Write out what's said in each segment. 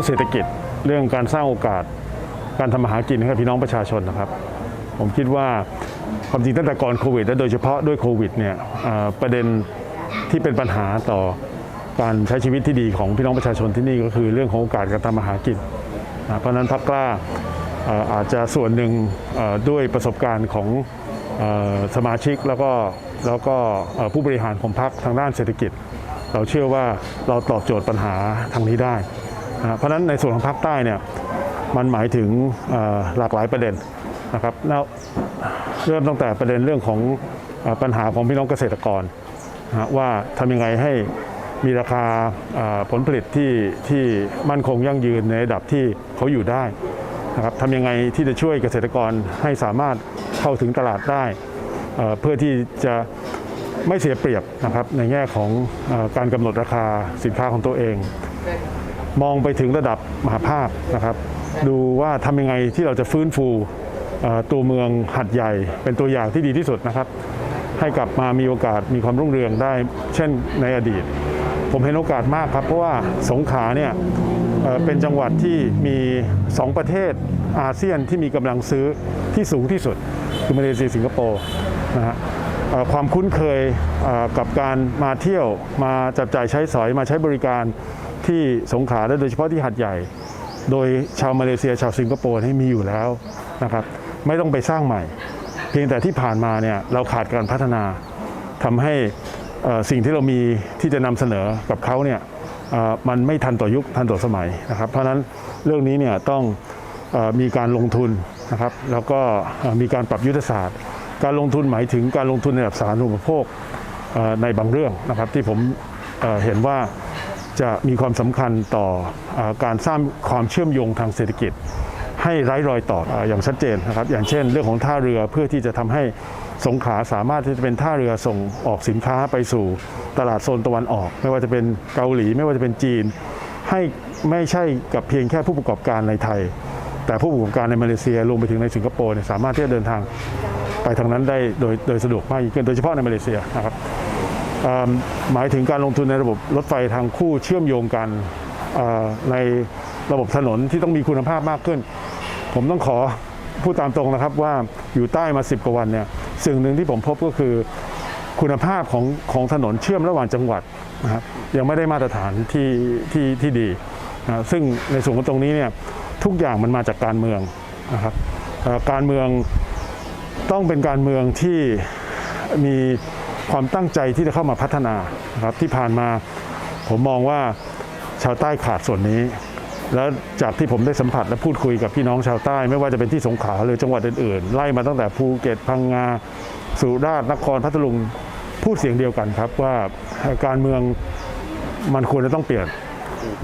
รื่องเศรษฐกิจเรื่องการสร้างโอกาสการทำมาหากินให้กับพี่น้องประชาชนนะครับ ผมคิดว่าความจริงตั้งแต่ก่อนโควิด และโดยเฉพาะด้วยโควิดเนี่ยประเด็นที่เป็นปัญหาต่อการใช้ชีวิตที่ดีของพี่น้องประชาชนที่นี่ก็คือเรื่องของโอกาสการทำมาหากินเพราะนั้นพักกล้าอาจจะส่วนหนึ่งด้วยประสบการณ์ของสมาชิกแล้วก็แล้วก็ผู้บริหารของพรรคทางด้านเศรษฐกิจ เราเชื่อว่าเราตอบโจทย์ปัญหาทางนี้ได้ นะเพราะฉะนั้นในส่วนของภาคใต้เนี่ยมันหมายถึงหลากหลายประเด็นนะครับแล้วเริ่มตั้งแต่ประเด็นเรื่องของปัญหาของพี่น้องเกษตรกรนะว่าทำยังไงให้มีราคาผลผลิตที่ที่มั่นคงยั่งยืนในระดับที่เขาอยู่ได้นะครับทำยังไงที่จะช่วยเกษตรกรให้สามารถเข้าถึงตลาดได้ เพื่อที่จะไม่เสียเปรียบนะครับในแง่ของการกำหนดราคาสินค้าของตัวเอง มองไปถึงระดับมหาภาคนะครับ ดูว่าทำยังไงที่เราจะฟื้นฟูตัวเมืองหัดใหญ่ เป็นตัวอย่างที่ดีที่สุดนะครับ ให้กลับมามีโอกาสมีความรุ่งเรืองได้ เช่นในอดีต ผมเห็นโอกาสมากครับ เพราะว่าสงขลาเนี่ยเป็นจังหวัดที่มี 2 ประเทศอาเซียนที่มีกำลังซื้อที่สูงที่สุด คือมาเลเซียสิงคโปร์นะฮะความคุ้นเคยกับการมาเที่ยวมาจับจ่ายใช้สอยมาใช้บริการ ที่สงขลาและโดยเฉพาะที่หัดใหญ่ โดยชาวมาเลเซียชาวสิงคโปร์ให้มีอยู่แล้วนะครับ ไม่ต้องไปสร้างใหม่ เพียงแต่ที่ผ่านมาเนี่ยเราขาดการพัฒนาทำให้สิ่งที่เรามีที่จะนำเสนอกับเขาเนี่ยมันไม่ทันต่อยุคทันต่อสมัยนะครับ เพราะฉะนั้นเรื่องนี้เนี่ยต้องอมีการลงทุนนะครับแล้วก็มีการปรับยุทธศาสตร์ การลงทุนหมายถึงการลงทุนในระดับสาธารณูปโภคในบางเรื่องนะครับที่ผมเห็นว่า จะมีความสำคัญต่ออการสร้างความเชื่อมโยงทางเศรษฐกิจ ให้ไร้รอยต่ออ่อย่างชัดเจนนะครับอย่างเช่น เรื่องของท่าเรือเพื่อที่จะทำให้สงขลาสามารถที่จะเป็นท่าเรือส่งออกสินค้าไปสู่ตลาดโซนตะวันออก ไม่ว่าจะเป็นเกาหลี ไม่ว่าจะเป็นจีน ให้ไม่ใช่กับเพียงแค่ผู้ประกอบการในไทย แต่ผู้ประกอบการในมาเลเซียรวมไปถึงในสิงคโปร์เนี่ยสามารถที่จะเดินทางไปทางนั้นได้โดยโดยสะดวกมากยิ่งขึ้นโดยเฉพาะในมาเลเซียนะครับ หมายถึงการลงทุนในระบบรถไฟทางคู่เชื่อมโยงกันในระบบถนนที่ต้องมีคุณภาพมากขึ้น ผมต้องขอพูดตามตรงนะครับว่าอยู่ใต้มา 10 กว่าวันเนี่ยสิ่งหนึ่งที่ผมพบก็คือคุณภาพของของถนนเชื่อมระหว่างจังหวัดนะครับยังไม่ได้มาตรฐานที่ที่ที่ดีนะซึ่งในส่วนของตรงนี้เนี่ยทุกอย่างมันมาจากการเมืองนะครับการเมืองต้องเป็นการเมืองที่มี ความตั้งใจที่จะเข้ามาพัฒนานะครับที่ผ่านมาผมมองว่าชาวใต้ขาดส่วนนี้ แล้วจากที่ผมได้สัมผัสและพูดคุยกับพี่น้องชาวใต้ ไม่ว่าจะเป็นที่สงขลาหรือจังหวัดอื่นๆ ไล่มาตั้งแต่ภูเก็ตพังงาสุราษฎร์นครพัทลุงพูดเสียงเดียวกันครับว่าการเมืองมันควรจะต้องเปลี่ยน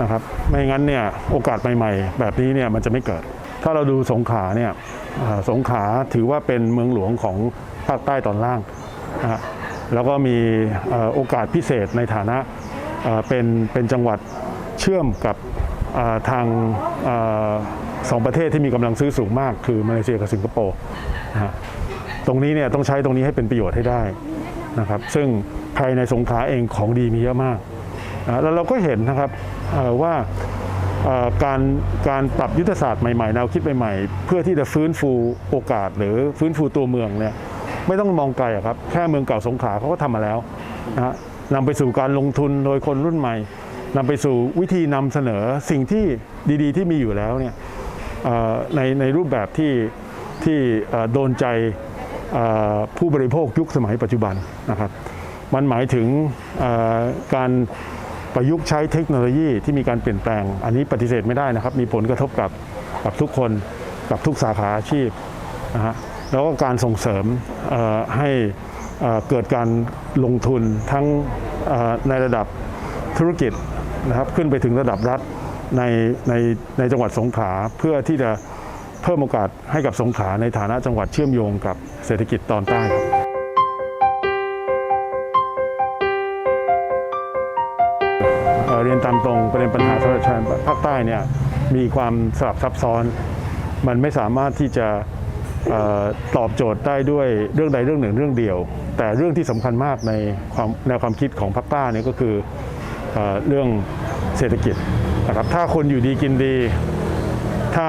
นะครับไม่งั้นเนี่ยโอกาสใหม่ๆ แบบนี้เนี่ยมันจะไม่เกิด ถ้าเราดูสงขลาเนี่ยสงขลาถือว่าเป็นเมืองหลวงของภาคใต้ตอนล่างนะฮะ แล้วก็มีโอกาสพิเศษในฐานะเป็นเป็นจังหวัดเชื่อมกับทางสองประเทศที่มีกำลังซื้อสูงมากคือมาเลเซียกับสิงคโปร์นะตรงนี้เนี่ยต้องใช้ตรงนี้ให้เป็นประโยชน์ให้ได้นะครับซึ่งภายในสงขลาเองของดีมีเยอะมากแล้วเราก็เห็นนะครับว่าการการปรับยุทธศาสตร์ใหม่ๆแนวคิดใหม่ๆ เพื่อที่จะฟื้นฟูโอกาสหรือฟื้นฟูตัวเมืองเนี่ย ไม่ต้องมองไกลครับ แค่เมืองเก่าสงขลาเขาก็ทำมาแล้วนะฮะนำไปสู่การลงทุนโดยคนรุ่นใหม่นำไปสู่วิธีนำเสนอสิ่งที่ดีๆ ที่มีอยู่แล้วเนี่ยในในรูปแบบที่ที่โดนใจผู้บริโภคยุคสมัยปัจจุบันนะครับ มันหมายถึงการประยุกต์ใช้เทคโนโลยีที่มีการเปลี่ยนแปลง อันนี้ปฏิเสธไม่ได้นะครับ มีผลกระทบกับกับทุกคนกับทุกสาขาอาชีพนะฮะ แล้วก็การส่งเสริมให้เกิดการลงทุนทั้งในระดับธุรกิจนะครับขึ้นไปถึงระดับรัฐในในในจังหวัดสงขลาเพื่อที่จะเพิ่มโอกาสให้กับสงขลาในฐานะจังหวัดเชื่อมโยงกับเศรษฐกิจตอนใต้ครับเรียนตามตรงประเด็นปัญหาสำหรับชายภาคใต้เนี่ยมีความสลับซับซ้อน มันไม่สามารถที่จะ ตอบโจทย์ได้ด้วยเรื่องใดเรื่องหนึ่งเรื่องเดียว แต่เรื่องที่สำคัญมากในความแนวความคิดของภาคใต้เนี่ยก็คือเอเรื่องเศรษฐกิจนะครับถ้าคนอยู่ดีกินดี ถ้า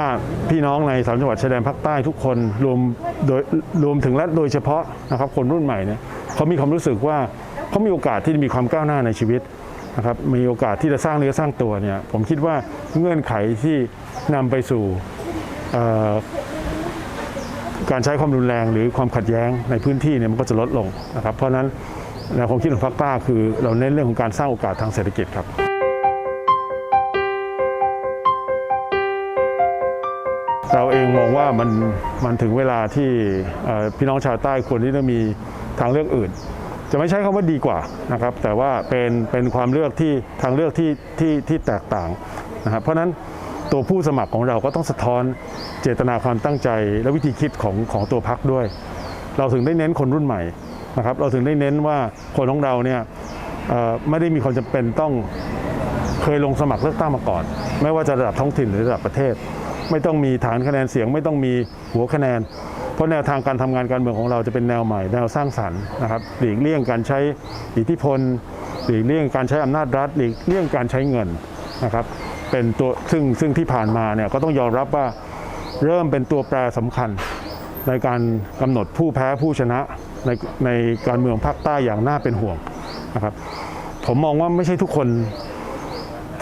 พี่น้องในสามจังหวัดชายแดนภาคใต้ทุกคนรวมโดยรวมถึงและโดยเฉพาะนะครับคนรุ่นใหม่เนี่ยเขามีความรู้สึกว่าเขามีโอกาสที่จะมีความก้าวหน้าในชีวิตนะครับมีโอกาสที่จะสร้างเนื้อสร้างตัวเนี่ยผมคิดว่าเงื่อนไขที่นำไปสู่ การใช้ความรุนแรงหรือความขัดแย้งในพื้นที่เนี่ยมันก็จะลดลงนะครับ เพราะนั้นแนวความคิดของพรรคกล้าคือ เราเน้นเรื่องของการสร้างโอกาสทางเศรษฐกิจครับเราเองมองว่ามันมันถึงเวลาที่พี่น้องชาวใต้ควรที่จะมีทางเลือกอื่น จะไม่ใช้คำว่าดีกว่านะครับ แต่ว่าเป็นเป็นความเลือกที่ทางเลือกที่ที่ที่แตกต่างนะครับเพราะฉะนั้นตัวผู้สมัครของเราก็ต้องสะท้อน เจตนาความตั้งใจและวิธีคิดของของตัวพักด้วย เราถึงได้เน้นคนรุ่นใหม่นะครับ เราถึงได้เน้นว่าคนของเราเนี่ยไม่ได้มีความจำเป็นต้องเคยลงสมัครเลือกตั้งมาก่อน ไม่ว่าจะระดับท้องถิ่นหรือระดับประเทศ ไม่ต้องมีฐานคะแนนเสียง ไม่ต้องมีหัวคะแนน เพราะแนวทางการทำงานการเมืองของเราจะเป็นแนวใหม่แนวสร้างสรรค์นะครับหลีกเลี่ยงการใช้อิทธิพลหลีกเลี่ยงการใช้อำนาจรัฐหลีกเลี่ยงการใช้เงินนะครับเป็นตัวซึ่งซึ่งที่ผ่านมาเนี่ยก็ต้องยอมรับว่า เริ่มเป็นตัวแปรสำคัญในการกำหนดผู้แพ้ผู้ชนะในในการเมืองภาคใต้อย่างน่าเป็นห่วงนะครับ ผมมองว่าไม่ใช่ทุกคน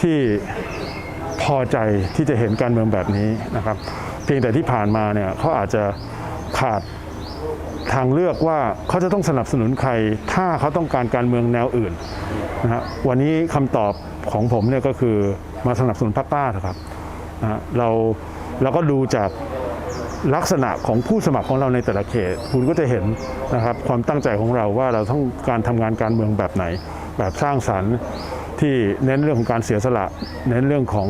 ที่พอใจที่จะเห็นการเมืองแบบนี้นะครับ เพียงแต่ที่ผ่านมาเนี่ยเขาอาจจะขาดทางเลือกว่าเขาจะต้องสนับสนุนใคร ถ้าเขาต้องการการเมืองแนวอื่นนะฮะวันนี้คำตอบของผมเนี่ยก็คือมาสนับสนุนพรรคกล้ครับนะเรา เราก็ดูจากลักษณะของผู้สมัครของเราในแต่ละเขต คุณก็จะเห็นนะครับความตั้งใจของเราว่าเราต้องการทำงานการเมืองแบบไหน แบบสร้างสรรค์ที่เน้นเรื่องของการเสียสละ เน้นเรื่องของ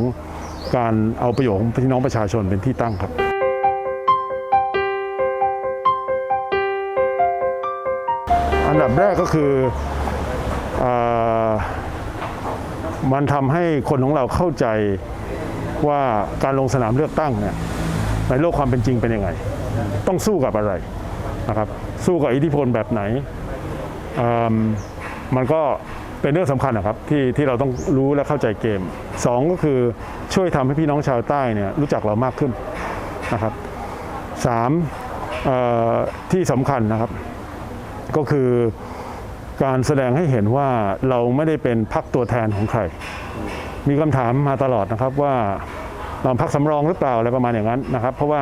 การเอาประโยชน์ของพี่น้องประชาชนเป็นที่ตั้งครับอันดับแรกก็คืออมันทำให้คนของเราเข้าใจ ว่าการลงสนามเลือกตั้งเนี่ยในโลกความเป็นจริงเป็นยังไง ต้องสู้กับอะไรนะครับสู้กับอิทธิพลแบบไหนมมันก็เป็นเรื่องสำคัญนะครับที่ที่เราต้องรู้และเข้าใจเกมสองก็คือช่วยทำให้พี่น้องชาวใต้เนี่ยรู้จักเรามากขึ้นนะครับสามที่สำคัญนะครับ ก็คือการแสดงให้เห็นว่าเราไม่ได้เป็นพักตัวแทนของใคร มีคำถามมาตลอดนะครับว่าเราพักสำรองหรือเปล่าอะไรประมาณอย่างนั้นนะครับ เพราะว่า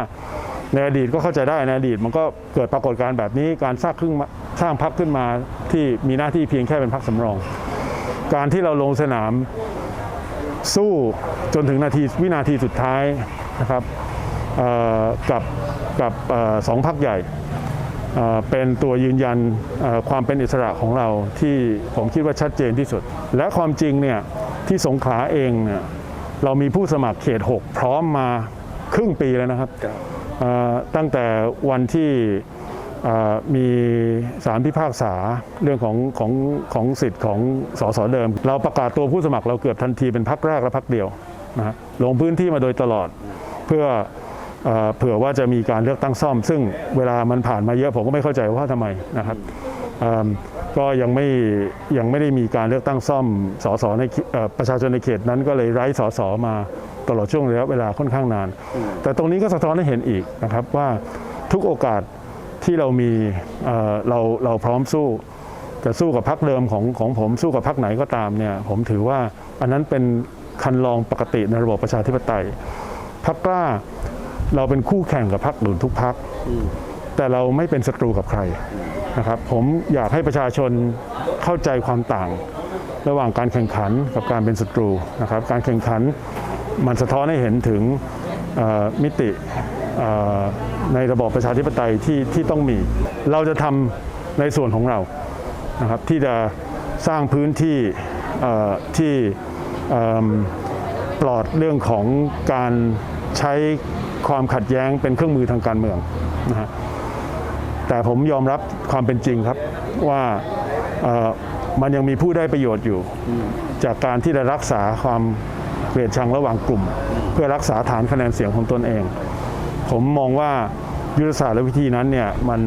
ในอดีตก็เข้าใจได้ในอดีตมันก็เกิดปรากฏการณ์แบบนี้การสร้างขึ้นมาสร้างพักขึ้นมาที่มีหน้าที่เพียงแค่เป็นพักสำรอง การที่เราลงสนามสู้จนถึงนาทีวินาทีสุดท้ายนะครับกับกับออสองพักใหญ่เป็นตัวยืนยันความเป็นอิสระของเราที่ผมคิดว่าชัดเจนที่สุด และความจริงเนี่ย ที่สงขลาเองเนี่ยเรามีผู้สมัครเขต 6 พร้อมมาครึ่งปีแล้วนะครับเอ่อตั้งแต่วันที่เอ่อมีสารพิพากษาเรื่องของของของสิทธิ์ของสสเดิม เราประกาศตัวผู้สมัครเราเกือบทันทีเป็นพักแรกและพักเดียวนะฮะลงพื้นที่มาโดยตลอดเพื่อเอ่อเผื่อว่าจะมีการเลือกตั้งซ่อม ซึ่งเวลามันผ่านมาเยอะผมก็ไม่เข้าใจว่าทำไมนะครับเอิ่ม ก็ยังไม่ยังไม่ได้มีการเลือกตั้งซ่อมสสในเอ่อประชาชนในเขตนั้น ก็เลยไร้สสมาตลอดช่วงระยะเวลาค่อนข้างนาน แต่ตรงนี้ก็สะท้อนให้เห็นอีกนะครับว่าทุกโอกาสที่เรามีเอ่อเราเราพร้อมสู้จะสู้กับพักเดิมของของผมสู้กับพักไหนก็ตามเนี่ยผมถือว่าอันนั้นเป็นคันลองปกติในระบบประชาธิปไตยพักกล้าเราเป็นคู่แข่งกับพรรคอื่นทุกพรรคแต่เราไม่เป็นศัตรูกับใคร นะครับผมอยากให้ประชาชนเข้าใจความต่าง ระหว่างการแข่งขันกับการเป็นศัตรูนะครับการแข่งขันมันสะท้อนให้เห็นถึงมิติในระบอบประชาธิปไตยที่ที่ต้องมี เราจะทำในส่วนของเรานะครับที่จะสร้างพื้นที่ที่ปลอดเรื่องของการใช้ความขัดแย้งเป็นเครื่องมือทางการเมืองนะฮะ แต่ผมยอมรับความเป็นจริงครับว่ามันยังมีผู้ได้ประโยชน์อยู่ จากการที่ได้รักษาความเกลียดชังระหว่างกลุ่ม เพื่อรักษาฐานคะแนนเสียงของตนเอง ผมมองว่ายุทธศาสตร์และวิธีนั้นเนี่ยมัน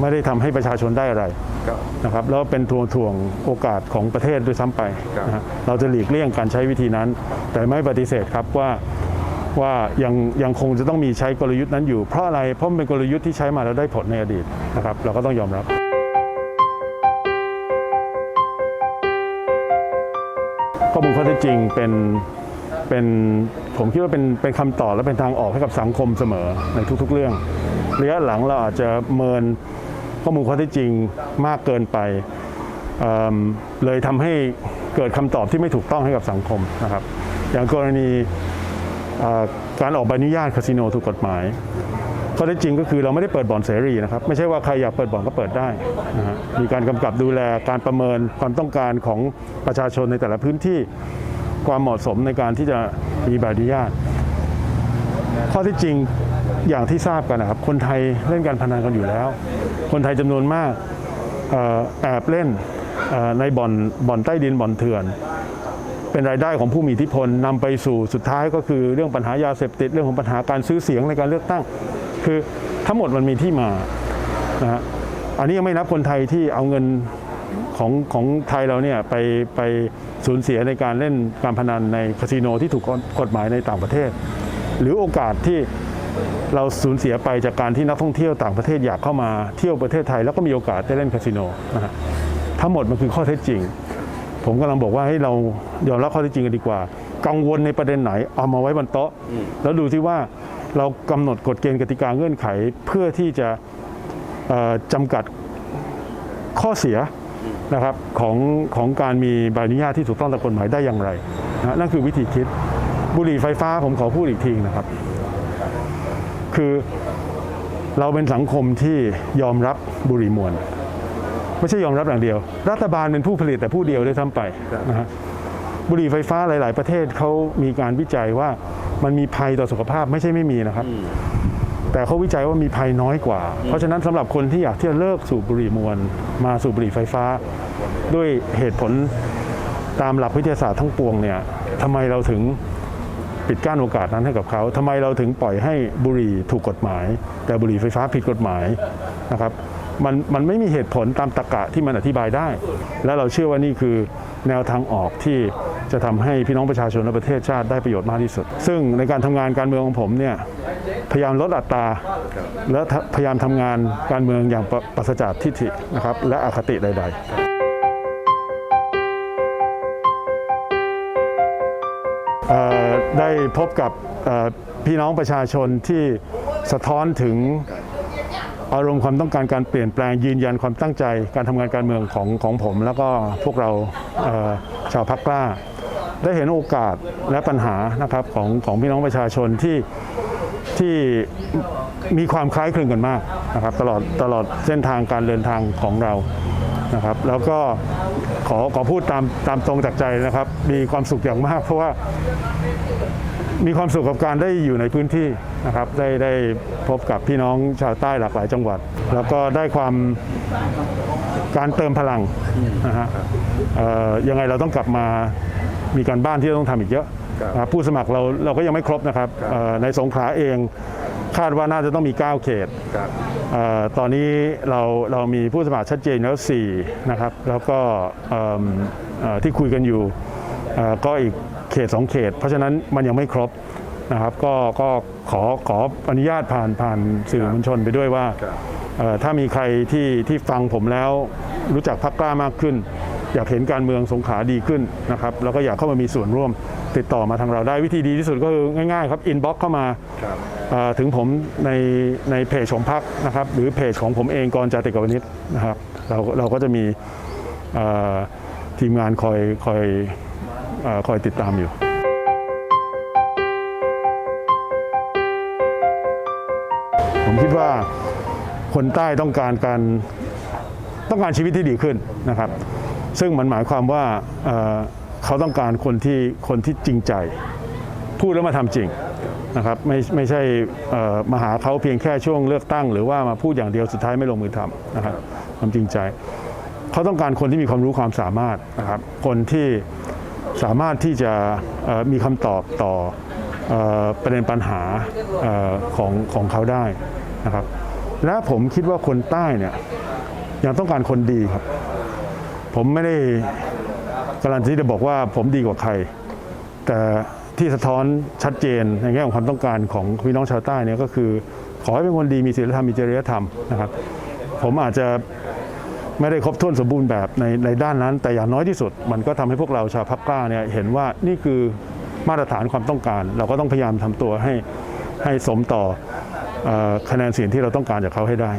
ไม่ได้ทำให้ประชาชนได้อะไรรนะครับแล้วเป็นทวงถ่วงโอกาสของประเทศด้วยซ้ำไปรเราจะหลีกเลี่ยงการใช้วิธีนั้น แต่ไม่ปฏิเสธครับว่า ว่ายังยังคงจะต้องมีใช้กลยุทธ์นั้นอยู่ เพราะอะไรเพราะมันเป็นกลยุทธ์ที่ใช้มาแล้วได้ผลในอดีตนะครับเราก็ต้องยอมรับข้อมูลข้อเท็จจริงเป็นเป็นผมคิดว่าเป็นเป็นคำตอบและเป็นทางออกให้กับสังคมเสมอในทุกๆเรื่องระยะหลังเราอาจจะเมินข้อมูลข้อเท็จจริงมากเกินไปเอิ่มเลยทำให้เกิดคำตอบที่ไม่ถูกต้องให้กับสังคมนะครับ อย่างกรณี การออกใบอนุญาตคาสิโนถูกกฎหมายข้อเท็จจริงก็คือเราไม่ได้เปิดบ่อนเสรีนะครับ ไม่ใช่ว่าใครอยากเปิดบ่อนก็เปิดได้นะฮะมีการกำกับดูแลการประเมินความต้องการของประชาชนในแต่ละพื้นที่ความเหมาะสมในการที่จะมีใบอนุญาต ข้อที่จริงอย่างที่ทราบกันนะครับ คนไทยเล่นการพนันกันอยู่แล้ว คนไทยจำนวนมากอ่อแอบเล่นในบ่อนบ่อนใต้ดินบ่อนเถื่อน เป็นรายได้ของผู้มีอิทธิพลนำไปสู่สุดท้ายก็คือเรื่องปัญหายาเสพติดเรื่องของปัญหาการซื้อเสียงในการเลือกตั้ง คือทั้งหมดมันมีที่มานะฮะอันนี้ยังไม่นับคนไทยที่เอาเงินของของไทยเราเนี่ยไปไปสูญเสียในการเล่นการพนันในคาสิโนที่ถูกกฎหมายในต่างประเทศ หรือโอกาสที่เราสูญเสียไปจากการที่นักท่องเที่ยวต่างประเทศอยากเข้ามาเที่ยวประเทศไทย แล้วก็มีโอกาสได้เล่นคาสิโนนะฮะทั้งหมดมันคือข้อเท็จจริง ผมกำลังบอกว่าให้เรายอมรับข้อเท็จจริงกันดีกว่า กังวลในประเด็นไหนเอามาไว้บนโต๊ะ แล้วดูที่ว่าเรากำหนดกฎเกณฑ์กติกาเงื่อนไขเพื่อที่จะจำกัดข้อเสียนะครับของของการมีใบอนุญาตที่ถูกต้องตามกฎหมายได้อย่างไรนะนั่นคือวิธีคิดบุหรี่ไฟฟ้าผมขอพูดอีกทีนะครับ คือเราเป็นสังคมที่ยอมรับบุหรี่มวล ไม่ใช่ยอมรับอย่างเดียว รัฐบาลเป็นผู้ผลิตแต่ผู้เดียวด้วยซ้ำไปครับนะฮะบุหรี่ไฟฟ้าหลาย ๆ ประเทศเขามีการวิจัยว่ามันมีภัยต่อสุขภาพไม่ใช่ไม่มีนะครับ แต่เขาวิจัยว่ามีภัยน้อยกว่า เพราะฉะนั้นสำหรับคนที่อยากที่จะเลิกสูบบุหรี่มวลมาสูบบุหรี่ไฟฟ้า ด้วยเหตุผลตามหลักวิทยาศาสตร์ทั้งปวงเนี่ยทำไมเราถึงปิดกั้นโอกาสนั้นให้กับเขาทำไมเราถึงปล่อยให้บุหรี่ถูกกฎหมาย แต่บุหรี่ไฟฟ้าผิดกฎหมายนะครับ มันมันไม่มีเหตุผลตามตรรกะที่มันอธิบายได้ และเราเชื่อว่านี่คือแนวทางออกที่จะทำให้พี่น้องประชาชนและประเทศชาติได้ประโยชน์มากที่สุด ซึ่งในการทำงานการเมืองของผมเนี่ยพยายามลดอัตรา และพยายามทำงานการเมืองอย่างปราศจากทิฐินะครับและอคติใด ๆได้พบกับพี่น้องประชาชนที่สะท้อนถึง อารมณ์ความต้องการการเปลี่ยนแปลงยืนยันความตั้งใจการทำงานการเมืองของของผม แล้วก็พวกเราเชาวพักกล้า ได้เห็นโอกาสและปัญหานะครับของของพี่น้องประชาชนที่ที่มีความคล้ายคลึงกันมากนะครับตลอดตลอดเส้นทางการเดินทางของเรานะครับแล้วก็ขอขอพูดตามตามตรงจากใจนะครับ มีความสุขอย่างมาก เพราะว่า มีความสุขกับการได้อยู่ในพื้นที่นะครับได้ได้พบกับพี่น้องชาวใต้หลากหลายจังหวัด แล้วก็ได้ความการเติมพลังนะฮะเอ่อยังไงเราต้องกลับมามีการบ้านที่ต้องทำอีกเยอะครับนะครับผู้สมัครเราเราก็ยังไม่ครบนะครับครับเอ่อในสงขลาเองคาดว่าน่าจะต้องมี 9 เขตครับเออตอนนี้เราเรามีผู้สมัครชัดเจนแล้ว 4 นะครับ แล้วก็เอิ่มเอ่อที่คุยกันอยู่เอ่อก็อีกเขต 2 เขต เพราะฉะนั้นมันยังไม่ครบนะครับ ก็ก็ขอขออนุญาตผ่านผ่านสื่อมวลชนไปด้วยว่าครับเอ่อถ้ามีใครที่ที่ฟังผมแล้วรู้จักพักกล้ามากขึ้น อยากเห็นการเมืองสงขลาดีขึ้นนะครับแล้วก็อยากเข้ามามีส่วนร่วมติดต่อมาทางเราได้วิธีดีที่สุดก็คือง่ายๆครับอินบ็อกเข้ามาครับเอ่อถึงผมในในเพจของพักนะครับหรือเพจของผมเองกรจาติกวนิชนะครับเราเราก็จะมีเอ่อทีมงานคอยคอยเอ่อ คอยติดตามอยู่ผมคิดว่าคนใต้ต้องการการต้องการชีวิตที่ดีขึ้นนะครับ ซึ่งมันหมายความว่าเเขาต้องการคนที่คนที่จริงใจ พูดแล้วมาทำจริงนะครับไม่ไม่ใช่มาหาเขาเพียงแค่ช่วงเลือกตั้ง หรือว่ามาพูดอย่างเดียวสุดท้ายไม่ลงมือทำนะครับความจริงใจ เขาต้องการคนที่มีความรู้ความสามารถนะครับคนที่ สามารถที่จะมีคำตอบต่อประเด็นปัญหาอของของเขาได้นะครับ และผมคิดว่าคนใต้เนี่ยยังต้องการคนดีครับ ผมไม่ได้การันตีจะบอกว่าผมดีกว่าใคร แต่ที่สะท้อนชัดเจนในแง่ของความต้องการของพี่น้องชาวใต้เนี่ยก็คือ ขอให้เป็นคนดีมีศีลธรรมมีจริยธรรมนะครับ ผมอาจจะ ไม่ได้ครบถ้วนสมบูรณ์แบบในในด้านนั้น แต่อย่างน้อยที่สุด มันก็ทำให้พวกเราชาวพักกล้าเนี่ยเห็นว่านี่คือมาตรฐานความต้องการ เราก็ต้องพยายามทำตัวให้ให้สมต่ออคะแนนเสียงที่เราต้องการจากเขาให้ได้